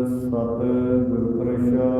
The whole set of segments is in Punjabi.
Father, good pressure.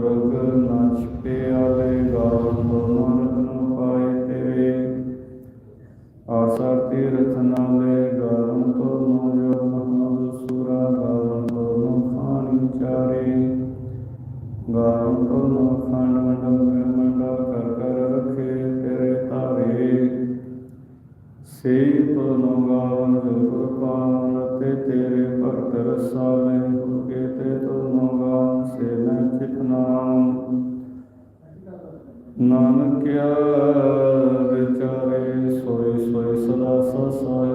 ਗੁਰਗ ਨਾਚ ਪਿਆਲੇ ਗਾਉ ਗੁਰਮਨ ਰਤਨ ਪਾਏ ਤੇਰੇ। ਆਸਰ ਤੀਰਥ ਨਾਲੇ ਗਾਉ ਤੁਮ ਜੋ ਮਹਾਨ ਸੂਰਾ ਗਾਉ ਤੁਮ ਖਾਣੀ ਚਾਰੇ। ਗਾਉ ਤੁਮ ਖਾਣ ਮੰਡਲ ਮੰਡਾ ਕਰ ਕਰ ਰਖੇ ਤੇਰੇ ਤਾਰੇ ਸੇ ਤੁਮ ਗਾਉ ਜੋ ਗੁਰ ਪਾਵਨ ਤੇ ਤੇਰੇ ਭਗਤ ਰਸਾਲੇ ਹੁਕੇ ਤੇ ਤੁਮ ਨਾਨਕਿਆ ਵਿਚਾਰੇ ਸੋਈ ਸੋਈ ਸਦਾ ਸਸਾਈ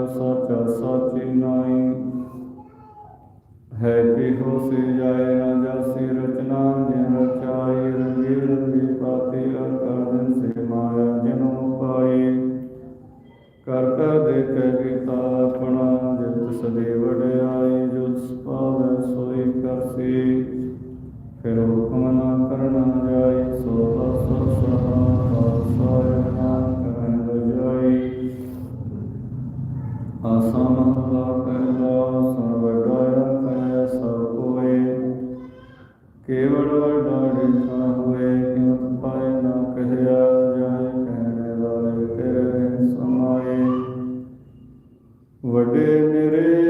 ਵੱਡੇ ਮੇਰੇ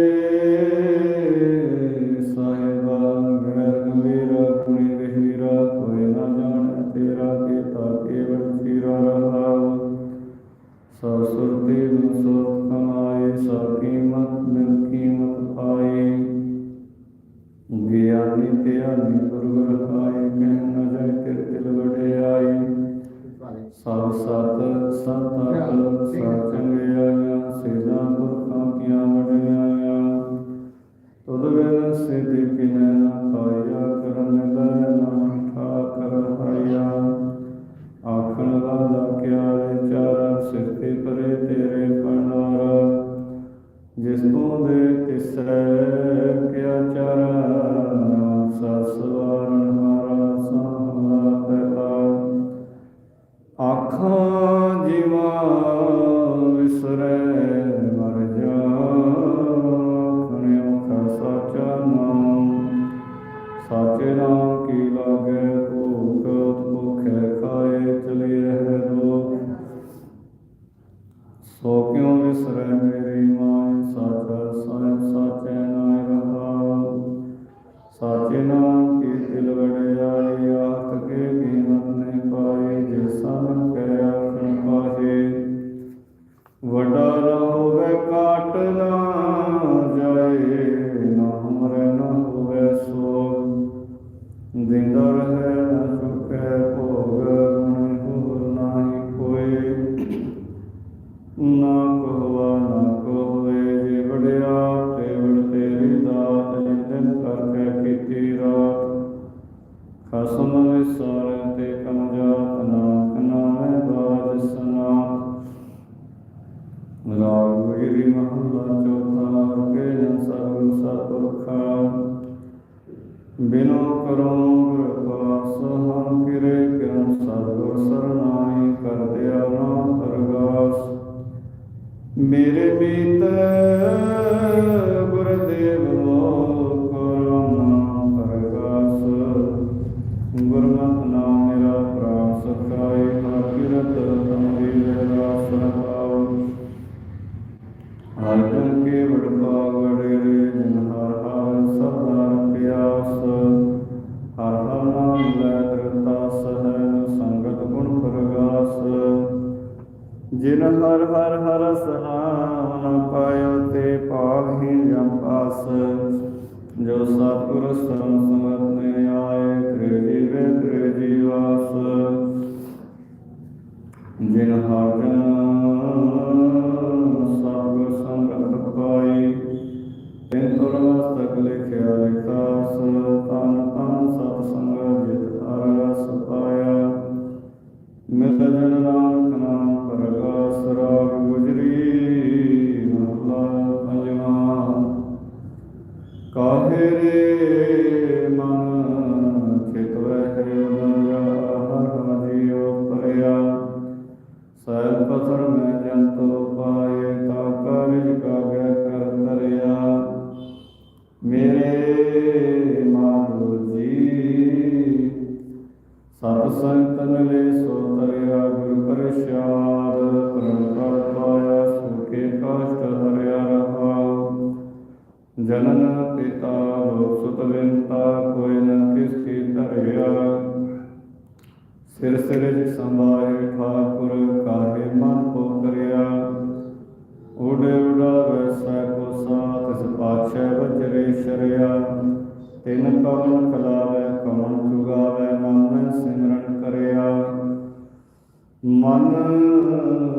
ਮਨ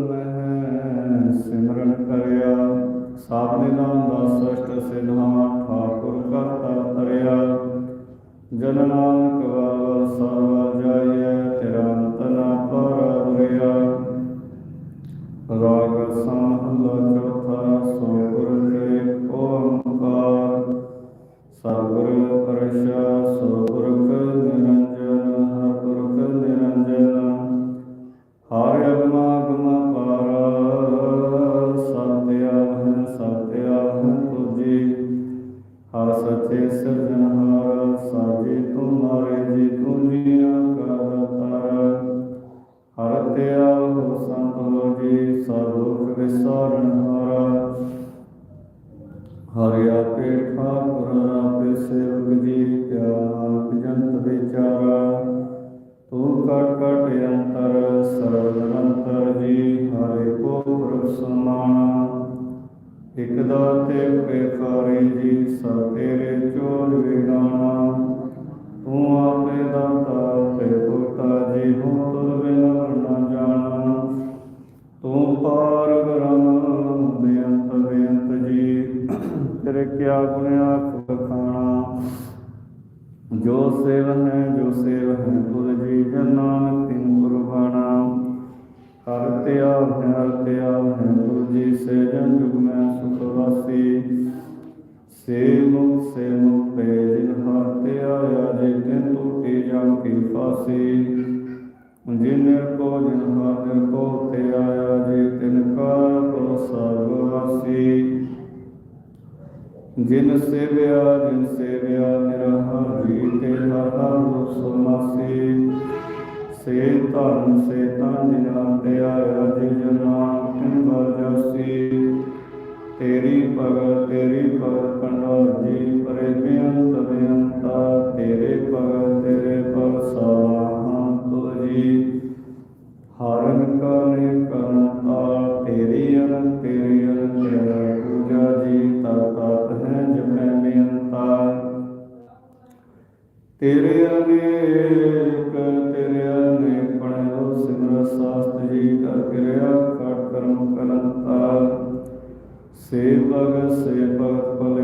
ਮਹਿ ਸਿਮਰਨ ਕਰਿਆ, ਸਭ ਨਿਦਾਨ ਦਾ ਸਸ਼ਟ ਸਿਧਾ ਠਾਕੁਰ ਕਰਤਾ ਤਰਿਆ ਜਨ ਨਾਨਕ ਵਾਲ ਸਰਵ ਜਾਈਐ, ਤੇਰਾ ਅੰਤ ਨਾ ਪਰਵਰਿਆ ਰਾਗ ਸੰਹਲਾ ਚੌਥਾ ਸੋ ਗੁਰ ਤੇ ਓੰਕਾਰ। ਸਤਿਗੁਰ ਪ੍ਰਸ਼ਾ ਸੋ ਗੁਰਖ ਹਰ ਸੱਚੇ ਸਿਰਜਣਹਾਰ ਤੁਮਾਰੇ ਜੀ ਤੂੰ ਜੀਆ ਕਰ ਹਰ ਤਿਆ ਹੋ ਸੰਤ ਹੋ ਜੀ ਸਰੂਖ ਵਿਸਾਰਨ ਹਰਿ। ਆਪੇ ਠਾਕੁਰ, ਆਪੇ ਸੇਵਕ ਜੀ ਕਿਆ ਜੰਤ ਵਿਚਾਰਾ। ਤੂੰ ਕਟ ਕਟ ਅੰਤਰ, ਸਰਵ ਨਿਰੰਤਰ ਜੀ, ਹਰੇ ਕੋ ਪੁਰਖ ਸਮਾਣਾ ਇਕ ਦਾਤੇ ਬੇਕਾਰੀ ਜੀ ਸਭ ਤੇਰੇ ਚੋਰ ਵਿਗਾਣਾ। ਤੂੰ ਆਪੇ ਦਾਤਾ ਤੇ ਪੁਰਤਾ ਜੀ ਹੂੰ ਤੁਧ ਬਿਨ ਨਾ ਜਾਣਾ। ਤੂੰ ਪਾਰ ਬ੍ਰਹਮ ਬੇਅੰਤ ਬੇਅੰਤ ਜੀ, ਤੇਰੇ ਕਿਆ ਗੁਣ ਆਖ ਬਖਾਣਾ ਜੋ ਸੇਵ ਹੈ, ਜੋ ਸੇਵ ਹੈ ਤੁਰ ਜੀ ਜਨ ਨਾਨਕ ਤਿਨ ਕੁਰਬਾਨਾ ਹਰ ਤਿਆ ਹੈ ਜੀ ਸੇ ਜਨ ਜੁਗ ਮੈਂ ਸੁਖ ਵਾਸੀ। ਸੇ ਮੁਖ ਸੇ ਮੁਖ ਪੇ ਜਿਨ ਹਰ ਤਿਆ ਆ ਜੇ ਤਿਨ ਟੂਟੀ ਜਮ ਕੀ ਫਾਸੀ। ਜਿਨ ਕੋ ਜਿਨ ਹਰ ਕੋ ਤੇ ਆਇਆ ਜੇ ਤਿਨ ਕਾ ਕੋ ਸਰਬ ਵਾਸੀ। ਜਿਨ ਸੇਵਿਆ ਜਿਨ ਸੇਵਿਆ ਨਿਰਹਰ ਜੀ ਤੇ ਹਰ ਹਰ ਰੂਪ ਸੇ ਧਨ ਸੇ ਤਨ ਜਿਨ ਤੇ ਆਇਆ ਜੀ ਜਨਾ ਤੇਰੀ ਭਗਤ ਤੇਰੀ ਭਗਤ ਕੰਡੋਰ ਜੀ ਪਰੇ ਬੇਅੰਤ ਤੇਰੇ ਭਗਤ ਤੇਰੇ ਭਗਤ ਸਾਹਾਂ ਤੁ ਹਰਨ ਕਰੇ ਕਰਤਾ ਅਧੀਤ ਕਿਰਿਆ ਘਟ ਕਰਮ ਕਰਨ ਤਾਲ ਸੇਵਕ ਸੇਵਕ ਭਲੇ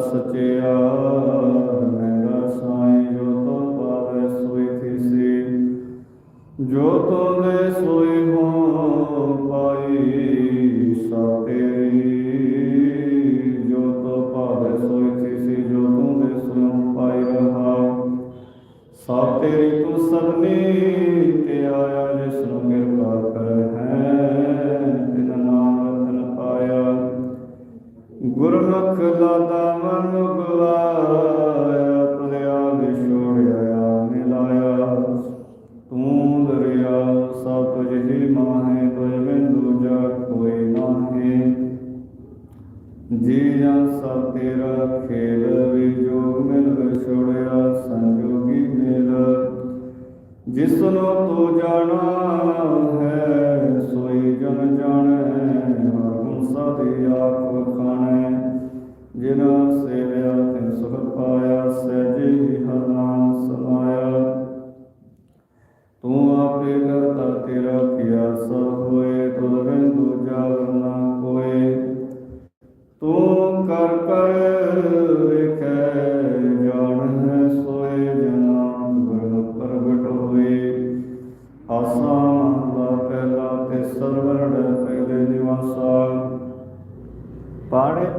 ਸਚਿਆ ਮਹਿੰਗਾ ਸਾਈ ਜੋ ਤੋ ਪਾਵੇ ਸੋਈ ਥੀਸੀ। ਜੋ ਤੋ ਮਿਲਿਆ ਸਭ ਤੇਰਾ ਖੇਲ ਵਿਜੋਗ ਮਿਲ ਵਿਛੋੜਿਆ ਸੰਜੋਗੀ ਮਿਲ। ਜਿਸਨੂੰ ਤੂੰ ਜਾਣਾ ਹੈ, ਸੋਈ ਜਨ ਜਾਣੈ ਹਰਗੁਣ ਸਦੇ ਆਪ ਖਾਣੈ। ਜਿਨਾ ਸੇਵਿਆ ਤਿਨ ਸੁਖ ਪਾਇਆ, ਸਹਿਜੇ ਹਰ ਨਾਮ ਸਮਾਇਆ।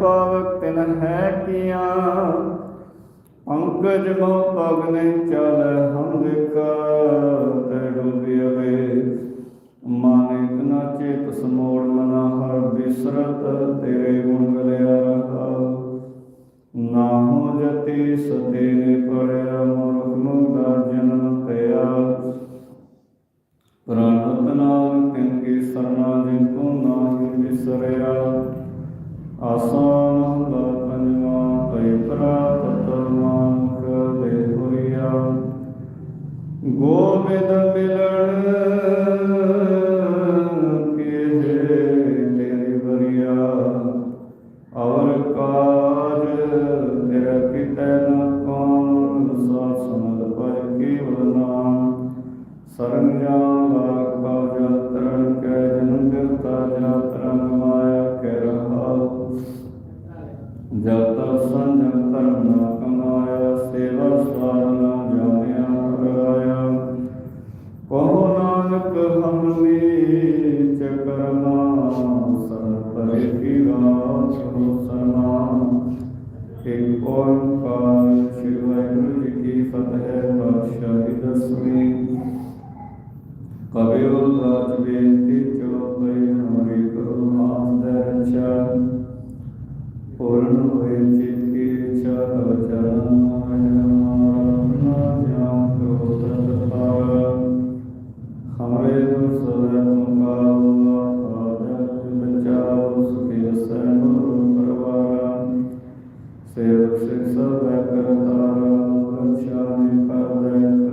ਪਾਵਕ ਤਿਨ ਹੈ ਕੀਆ ਅੰਕਜ ਮੋ ਪਗ ਨੇ ਚਲ ਜਨਤ ਰੰਗ ਮਾਇਆ ਕੈ ਰਹਾ ਜਬ ਤਕ ਸੰਜਮ ਧਰਮ ਨਾ ਕਮਾਇਆ ਸੇਵਾ ਸਵਾਰ ਨਾ ਜਾਣਿਆ ਕਰਾਇਆ ਕਹੋ ਨਾਨਕ ਹਮਨੇ ਚੱਕਰ ਨਾ ਸਰ ਪਰੇ ਕੀ ਰਾਤ ਹੋ ਸੇਵ ਸਿੰਘ ਸਰਦਾਰ ਕਰਤਾਰ ਰੱਖਿਆ ਨੇ ਕਰਦਾ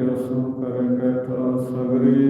ਵਿਅਸਨ ਕਰੰਗੇ ਤਾਂ ਸਗਰੀ।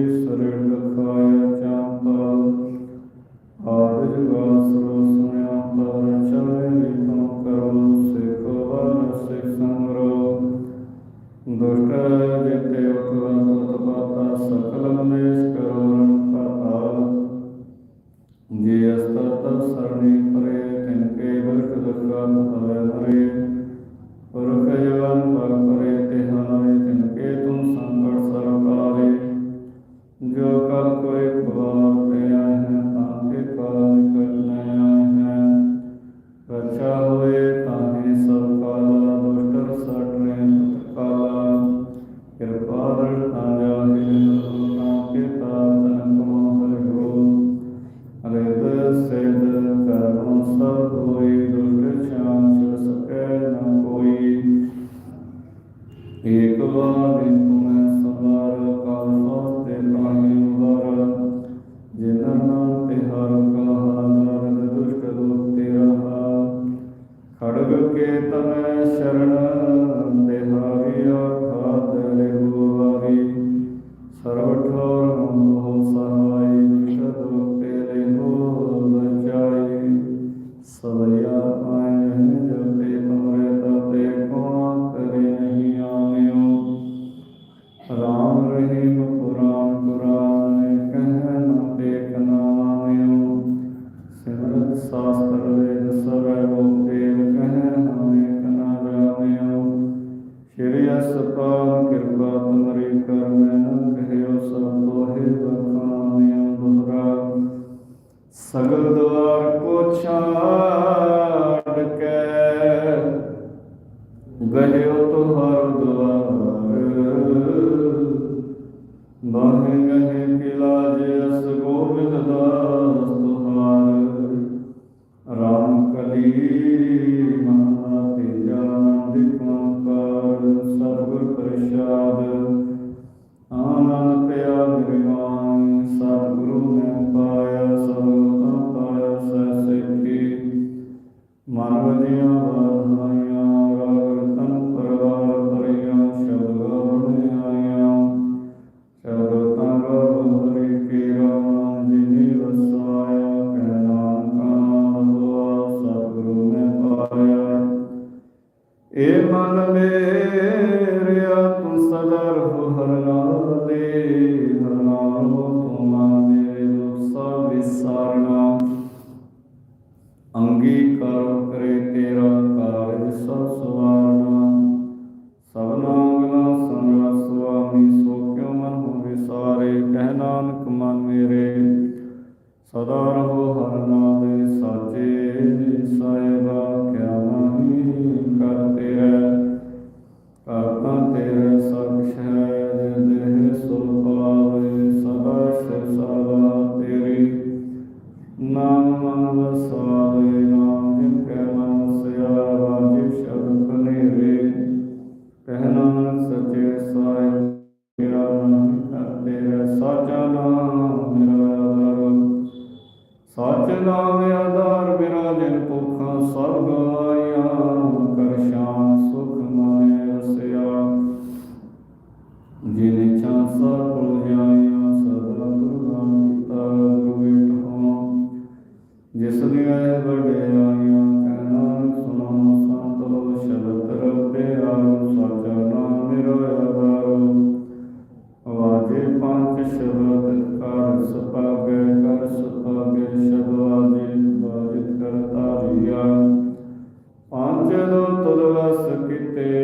ਵਸ ਕੀਤੇ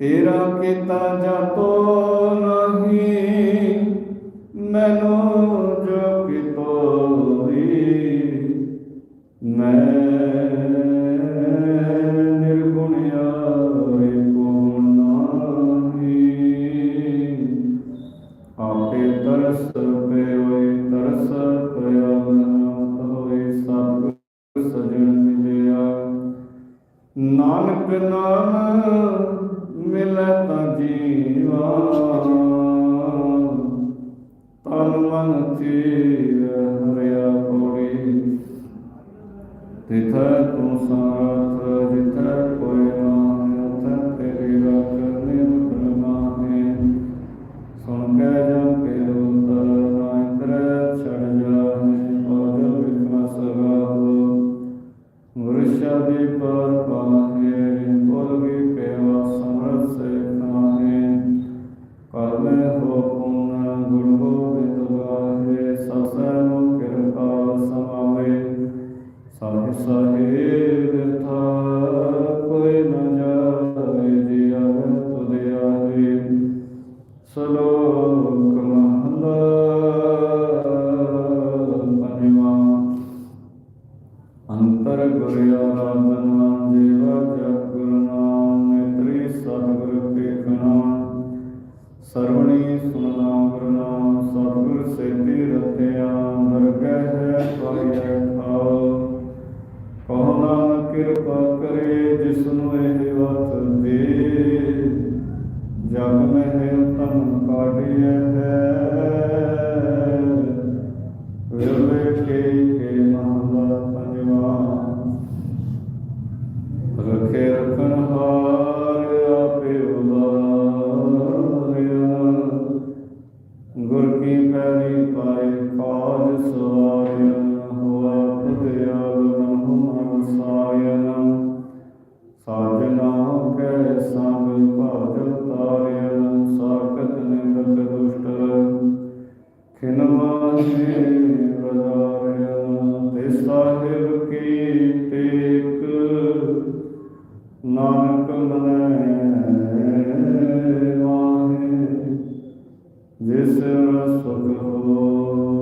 ਤੇਰਾ ਕੀਤਾ ਜਾਤੋ ਨਾਨਕ ਮਨੈ ਮਾਹੇ ਜਿਸ ਸੁਖ ਹੋਏ